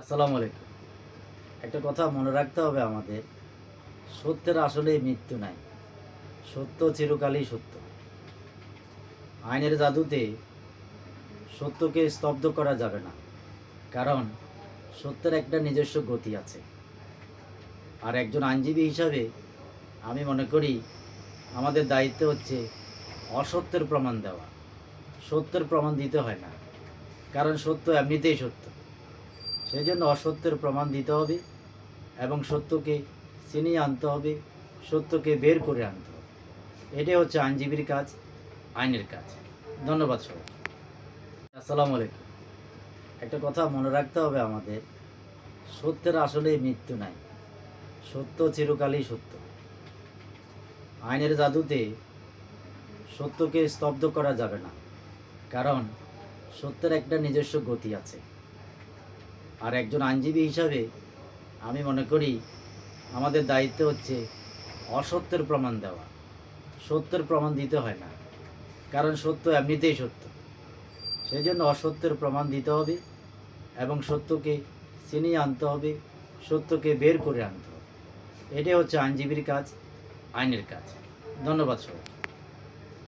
আসসালামু আলাইকুম। একটা কথা মনে রাখতে হবে আমাদের, সত্যের আসলে মৃত্যু নাই। সত্য চিরকালই সত্য। আইনের জাদুতে সত্যকে স্তব্ধ করা যাবে না, কারণ সত্যের একটা নিজস্ব গতি আছে। আর একজন আইনজীবী হিসাবে আমি মনে করি, আমাদের দায়িত্ব হচ্ছে অসত্যের প্রমাণ দেওয়া। সত্যের প্রমাণ দিতে হয় না, কারণ সত্য এমনিতেই সত্য। সেই জন্য অসত্যের প্রমাণ দিতে হবে এবং সত্যকে চিনিয়ে আনতে হবে, সত্যকে বের করে আনতে হবে। এটাই হচ্ছে আইনজীবীর কাজ, আইনের কাজ। ধন্যবাদ সবাই আসসালামু আলাইকুম। একটা কথা মনে রাখতে হবে আমাদের, সত্যের আসলে মৃত্যু নাই। সত্য চিরকালই সত্য। আইনের জাদুতে সত্যকে স্তব্ধ করা যাবে না, কারণ সত্যের একটা নিজস্ব গতি আছে। আর একজন আইনজীবী হিসাবে আমি মনে করি আমাদের দায়িত্ব হচ্ছে অসত্যের প্রমাণ দেওয়া। সত্যের প্রমাণ দিতে হয় না। কারণ সত্য এমনিতেই সত্য। সেই জন্য অসত্যের প্রমাণ দিতে হবে এবং সত্যকে চিনিয়ে আনতে হবে, সত্যকে বের করে আনতে হবে। এটাই হচ্ছে আইনজীবীর কাজ, আইনের কাজ। ধন্যবাদ সবাই